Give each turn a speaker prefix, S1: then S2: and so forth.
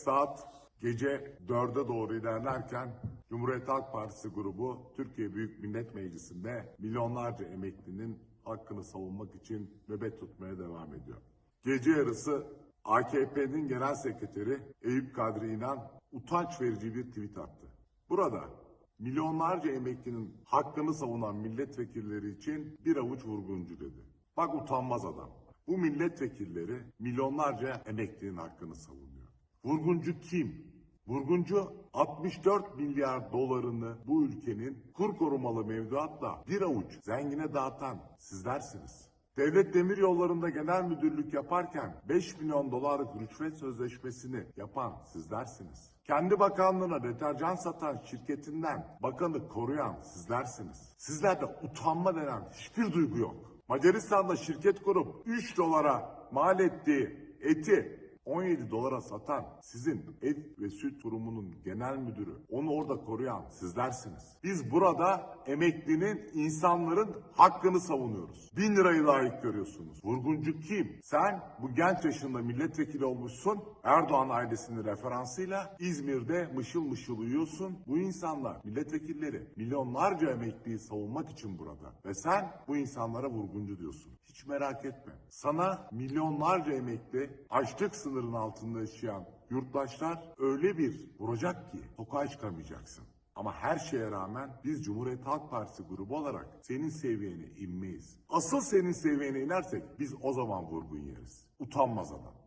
S1: saat gece 4'e doğru ilerlerken Cumhuriyet Halk Partisi grubu Türkiye Büyük Millet Meclisi'nde milyonlarca emeklinin hakkını savunmak için nöbet tutmaya devam ediyor. Gece yarısı AKP'nin genel sekreteri Eyüp Kadri İnan utanç verici bir tweet attı. Burada milyonlarca emeklinin hakkını savunan milletvekilleri için bir avuç vurguncu dedi. Bak utanmaz adam. Bu milletvekilleri milyonlarca emeklinin hakkını savunuyor. Vurguncu kim? Vurguncu 64 milyar dolarını bu ülkenin kur korumalı mevduatla bir avuç zengine dağıtan sizlersiniz. Devlet Demir Yolları'nda genel müdürlük yaparken 5 milyon dolarlık rüşvet sözleşmesini yapan sizlersiniz. Kendi bakanlığına deterjan satan şirketinden bakanı koruyan sizlersiniz. Sizlerde utanma denen hiçbir duygu yok. Macaristan'da şirket kurup 3 dolara mal ettiği eti 17 dolara satan sizin et ve süt kurumunun genel müdürü, onu orada koruyan sizlersiniz. Biz burada emeklinin, insanların hakkını savunuyoruz. Bin lirayı layık görüyorsunuz. Vurguncu kim? Sen bu genç yaşında milletvekili olmuşsun. Erdoğan ailesinin referansıyla İzmir'de mışıl mışıl uyuyorsun. Bu insanlar, milletvekilleri milyonlarca emekliyi savunmak için burada. Ve sen bu insanlara vurguncu diyorsun. Hiç merak etme. Sana milyonlarca emekli açlık sınırının altında yaşayan yurttaşlar öyle bir vuracak ki sokağa çıkamayacaksın. Ama her şeye rağmen biz Cumhuriyet Halk Partisi grubu olarak senin seviyene inmeyiz. Asıl senin seviyene inersek biz o zaman vurgun yeriz. Utanmaz adam.